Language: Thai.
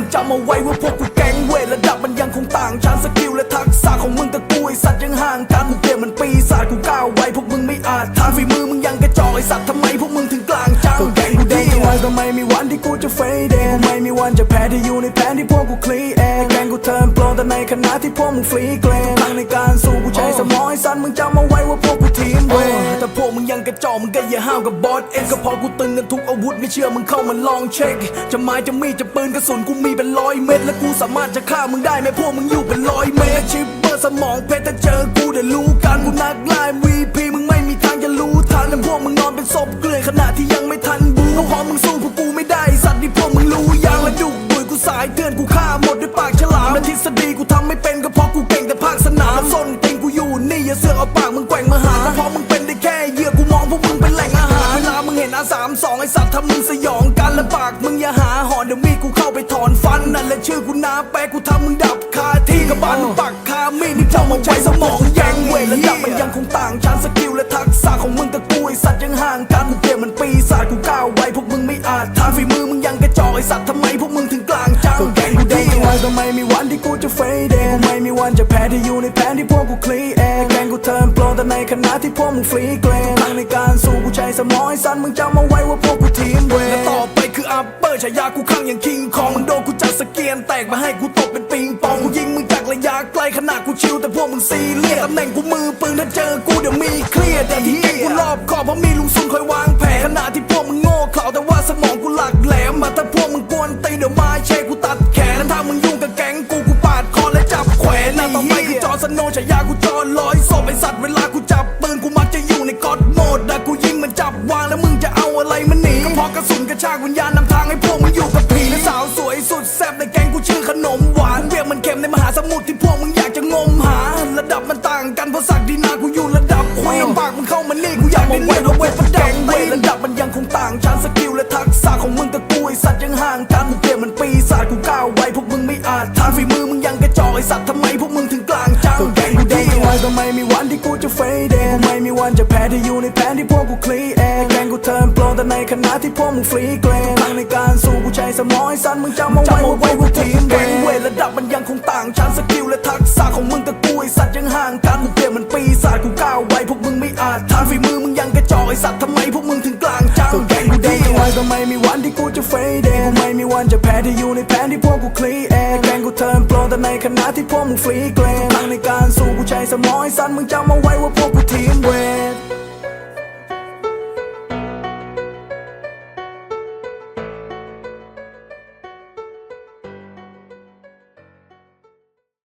ึงจำเอาไว้ว่าพวกกูแก๊งเวทระดับมันยังคงต่างชั้นสกิลและทักษะของมึงกับกูไอสัตว์ยังห่างกันกูเปลี่ยนมันปีศาจกูก้าวไว้พวกมึงไม่อาจทานฝีมือมึงยังกระจอกไอสัตว์ทำไมพวกมึงถึงกลางจังก็แก๊งกูได้ไว้ก็ไมมีวันที่กูจะเฟดเองไม่มีวันจะแพ้ที่อยู่ในแผนที่พวกกูคลีเองแก๊งกูเทิร์นโปรแต่ในขณะที่พวกมึงฟรีเกรนทางในการสู้กูใช้สมองไอ้สัตว์มึงจำเอาไว้ว่าพวกกูทีมเวท มึงยังกระจอกมึงก็อย่าห้าวกับบอสเองก็พอกูตึงกันทุกอาวุธไม่เชื่อมึงเข้ามาลองเช็ค จะไม้จะมีดจะปืนกระสุนกูมีเป็นร้อยเม็ดและกูสามารถจะฆ่ามึงได้ไหมพวกมึงอยู่เป็นร้อยเมตรชิปเปอร์สมองเพชรถ้าเจอกูเดี๋ยวรู้กันกูนักไล่ VP มึงไม่มีทางจะรู้ทันและพวกมึงนอนเป็นศพเกลื่อนขณะที่ยังไม่ทันบูก็พอมึงสู้พวกกูไม่ได้สัตว์ที่พวกมึงรู้ยังและดุดุยกูสายเตือนกูฆ่าหมดด้วยปากฉลามและทฤษฎีกูทำไม่เป็นก็เพราะกูเก่งแต่ภาคสนามส้นตีนกูอยู่นี่อย่าเสือกเอาปากมึงแกว่งมาหา ไอสัตว์ทำมึงสยองกันและปากมึงอย่าหาหอนเดี๋ยวมีกูเข้าไปถอนฟันนั่นแหละชื่อกูนาแปะกูทำมึงดับคาที่กระบาลมึงปักคามีดนี่เจ้ามาใช้สมองแยงเวทระดับมันยังคงต่างชั้นสกิลและทักษะของมึงกับกูไอสัตว์ยังห่างกันกูเปลี่ยนมันปีศาจกูก้าวไวพวกมึงไม่อาจทานฝีมือมึงยังกระจอกไอสัตว์ทำไมพวกมึงถึงกลางจังก็แกงกูได้ไว้ก็ไม่มีวันที่กูจะเฟดเองไม่มีวันจะแพ้ที่อยู่ในแผนที่พวกกูคลีเองแกงกูเทิร์น ในขณะที่พวกมึงฟรีเกรนทางในการสู้กูใช้สมองไอสัตว์มึงจำเอาไว้ว่าพวกกูทีมเวทและต่อไปคืออัปเปอร์ฉายากูข้างอย่างคิงคองมึงโดนกูจัดสเกียนแตกมาให้กูตกเป็นปิงปองกูยิงมึงจากระยะไกลขนาดกูชิวแต่พวกมึงซีเรียสตำแหน่งกูมือปืนถ้าเจอกูเดี๋ยวมีเครียดแต่ที่เก่งกูรอบคอบเพราะมีลุงซุนคอยวางแผนขณะที่พวกมึงโง่เขลาแต่ว่าสมองกูหลักแหลมมาถ้าพวกมึงกวนตีนเดี๋ยวมาเชกูตัดแขนถ้ามึงยุ่งกับแก๊งกูกูปาดคอและจับแขวนนะต่อไปคือจอสโนว์ฉายากูจอลอยศพไอสัตว์เวลา นกระชากวิญญาณนำทางให้พวกมึงอยู่กับผีและสาวสวยสุดแซ่บในแก๊งกูชื่อขนมหวานเปรียกมันเค็มในมหาสมุทรที่พวกมึงอยากจะงมหา ระดับมันต่างกันเพราะศักดินากูอยู่ระดับควีนปากมึงเข้ามานี่กูอยากได้เล่นเอาไว้ประดับเวทระดับมันยังคงต่างชั้นสกิลและทักษะของมึงกับกูไอสัตว์ยังห่างกันกูเปลี่ยนมันปีศาจกูก้าวไว้พวกมึงไม่อาจทานฝีมือมึงยังกระจอกไอสัตว์ทำไมพวกมึงถึงกลางจังก็แกงกูได้ไว้ก็ไม่มีวัน ที่กูจะเฟดเองไม่มีวันจะแพ้ที่อยู่ในแผนที่พวกกูคลีเองแกงกูเทิร์นโปรแต่ในขณะที่พวกมึงฟรีเกรนทางในการสู้กูใช้สมองไอสัตว์มึงจำเอาไว้ว่าพวกกูทีมเวทเวทระดับมันยังคงต่างชั้นสกิลและทักษะของมึงกับกูไอสัตว์ยังห่างกันกูเปลี่ยนมันปีศาจกูก้าวไว้พวกมึงไม่อาจทานฝีมือมึงยังกระจอกไอสัตว์ทำไมพวกมึงถึงกลางจังก็แกงกูได้ไว้ก็ไม่มีวันที่กูจะเฟดเองไม่มีวันจะแพ้ที่อยู่ในแผน ที่พวกกูคลีเอแกงกูเทิร์นโปรแต่ในขณะที่พวกมึงฟรีเกรนทางในการสู้กูใช้สมองไอสัตว์มึงจำเอาไว้ว่าพวกกูทีมเวท